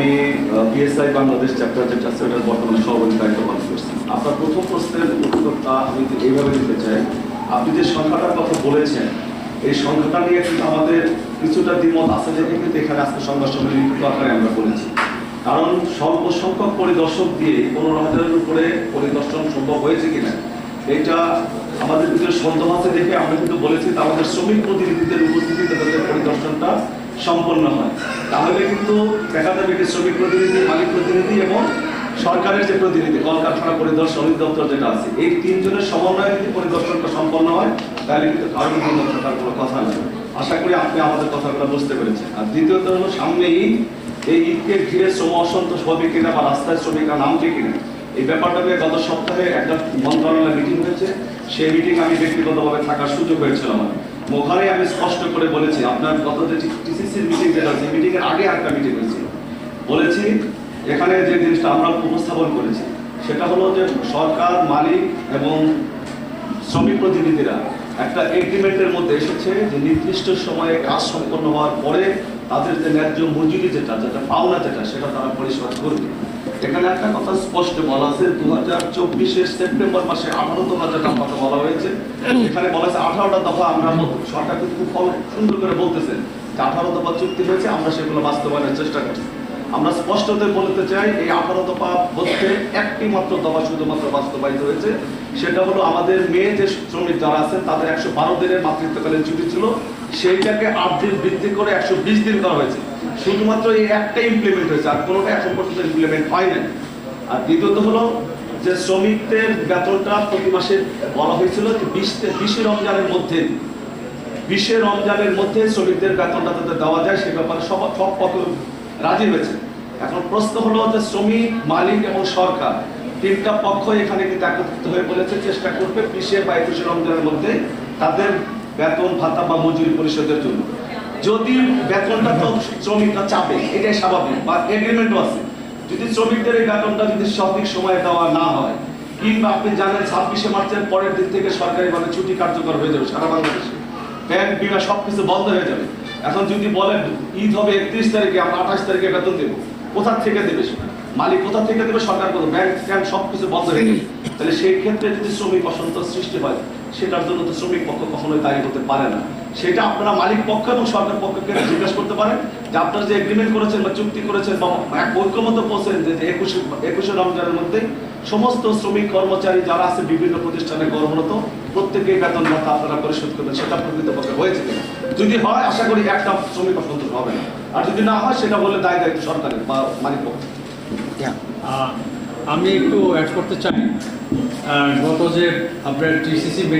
আমি PSI Bangladesh chapter যেটা আছে ওটার বর্তমানে সভাপতি দায়িত্ব পালন করছি। আপনার প্রথম প্রশ্নের উত্তরটা আমি এইভাবে দিতে চাই। আপনি যে সংখ্যাটার কথা বলেছেন, এই সংখ্যাটা নিয়ে কিন্তু আমাদের কিছুটা দ্বিমত আছে যে কিন্তু এখানে আজকে সংবাদ সম্মেলন আকারে আমরা বলেছি কারণ স্বল্প সংখ্যক পরিদর্শক দিয়ে পনেরো হাজারের উপরে পরিদর্শন সম্ভব হয়েছে কিনা, এটা আমাদের ভিতরে সন্দেহ আছে দেখে আমরা কিন্তু বলেছি যে আমাদের শ্রমিক প্রতিনিধিদের পরিদর্শনটা সম্পন্ন হয়। তাহলে কিন্তু দেখা যাবে যে শ্রমিক প্রতিনিধি, মালিক প্রতিনিধি এবং সরকারের যে প্রতিনিধি, কলকারখানা পরিদর্শন অধিদপ্তর যেটা আছে, এই তিনজনের সমন্বয়ে যদি পরিদর্শনটা সম্পন্ন হয়, তাহলে কিন্তু কারণ থাকার কোনো কথা নেই। আশা করি আপনি আমাদের কথাগুলো বুঝতে পেরেছেন। আর দ্বিতীয়ত হলো, সামনে ঈদ। এই ঈদকে ঘিরে শ্রম অসন্তোষ হবে কিনা বা রাস্তায় শ্রমিকরা নামবে কিনা, এই ব্যাপারটা নিয়ে গত সপ্তাহে একটা মন্ত্রণালয় মিটিং হয়েছে। সেই মিটিং আমি ব্যক্তিগতভাবে থাকার সুযোগ হয়েছিল আমার ওখানে আমি স্পষ্ট করে বলেছি, আপনার গত যে টিসিসির মিটিং যেটা, সেই মিটিং এর আগে একটা মিটিং হয়েছিল বলেছি, এখানে যে জিনিসটা আমরা উপস্থাপন করেছি, সেটা হলো যে সরকার, মালিক এবং শ্রমিক প্রতিনিধিরা একটা এগ্রিমেন্টের মধ্যে এসেছে যে নির্দিষ্ট সময়ে কাজ সম্পন্ন হওয়ার পরে তাদের যে ন্যায্য মজুরি যেটা যেটা পাওনা যেটা, সেটা তারা পরিশোধ করবে। এখানে একটা কথা স্পষ্ট বলা আছে দু হাজার চব্বিশের সেপ্টেম্বর মাসে আঠারো আঠারোতম যেটা কথা বলা হয়েছে, এখানে বলা আছে আঠারোটা দফা আমরা সরকার কিন্তু খুব সুন্দর করে বলতেছেন যে আঠারো দফা চুক্তি হয়েছে, আমরা সেগুলো বাস্তবায়নের চেষ্টা করছি। আমরা স্পষ্টতে বলতে চাই, এই আঠারো দফা মধ্যে একটি মাত্র দফা শুধুমাত্র বাস্তবায়িত হয়েছে। সেটা হলো আমাদের মেয়ে যে শ্রমিক যারা আছেন তাদের একশো বারো দিনের মাতৃত্বকালীন ছুটি ছিল, সেইটাকে আট দিন বৃদ্ধি করে একশো বিশ দিন করা হয়েছে। শুধুমাত্র এই একটাই ইমপ্লিমেন্ট হয়েছে, আর কোনোটা এখন পর্যন্ত ইমপ্লিমেন্ট হয় নাই। আর দ্বিতীয়ত হলো যে শ্রমিকদের বেতনটা প্রতি মাসে বলা হয়েছিল যে বিশ বিশে রমজানের মধ্যে, বিশে রমজানের মধ্যে শ্রমিকদের বেতনটা তাদের দেওয়া যায়, সে ব্যাপারে সব সব পক্ষ রাজি হয়েছে। এখন প্রশ্ন হলো যে শ্রমিক, মালিক এবং সরকার তিনটা পক্ষ এখানে কিন্তু একত্রিত হয়ে বলেছে, চেষ্টা করবে বিশে বা একুশে রমজানের মধ্যে তাদের বেতন, ভাতা বা মজুরি পরিশোধের জন্য। যদি বেতনটা তো শ্রমিকরা চাপে এটাই স্বাভাবিক বা এগ্রিমেন্টও আছে। যদি শ্রমিকদের এই বেতনটা যদি সঠিক সময়ে দেওয়া না হয়, কিংবা আপনি জানেন ছাব্বিশে মার্চের পরের দিন থেকে সরকারিভাবে ছুটি কার্যকর হয়ে যাবে সারা বাংলাদেশে। ব্যাংক বিমা সবকিছু বন্ধ হয়ে যাবে। এখন যদি বলেন, ঈদ হবে একত্রিশ তারিখে, আমরা আঠাশ তারিখে বেতন দেবো। কোথা থেকে দেবে মালিক কোথা থেকে দেবে? সরকার করবে ব্যাংক ট্যাঙ্ক সবকিছু বন্ধ হয়ে যাবে তাহলে সেই ক্ষেত্রে যদি শ্রমিক অসন্তোষ সৃষ্টি হয়, সেটার জন্য তো শ্রমিক পক্ষ কখনোই দায়ী হতে পারে না। সেটা আপনারা মালিক পক্ষ এবং সরকার পক্ষকে জিজ্ঞাসা করতে পারেন যে আপনারা যে এগ্রিমেন্ট করেছেন বা চুক্তি করেছেন বা এক ঐক্যমত পৌঁছেন যে একুশে একুশে রমজানের মধ্যে সমস্ত শ্রমিক কর্মচারী যারা আছে বিভিন্ন প্রতিষ্ঠানে কর্মরত, প্রত্যেকেই বেতন ভাতা আপনারা পরিশোধ করবেন। সেটা প্রকৃতপক্ষে হয়েছে কিনা? যদি হয় আশা করি একটা শ্রমিক অসন্তোষ হবে না। আর যদি না হয় সেটা বলে দায় দায়িত্ব সরকারের বা মালিক আমি একটু অ্যাড করতে চাই। আহ, গত যে আপনার টিসিসি মিটিং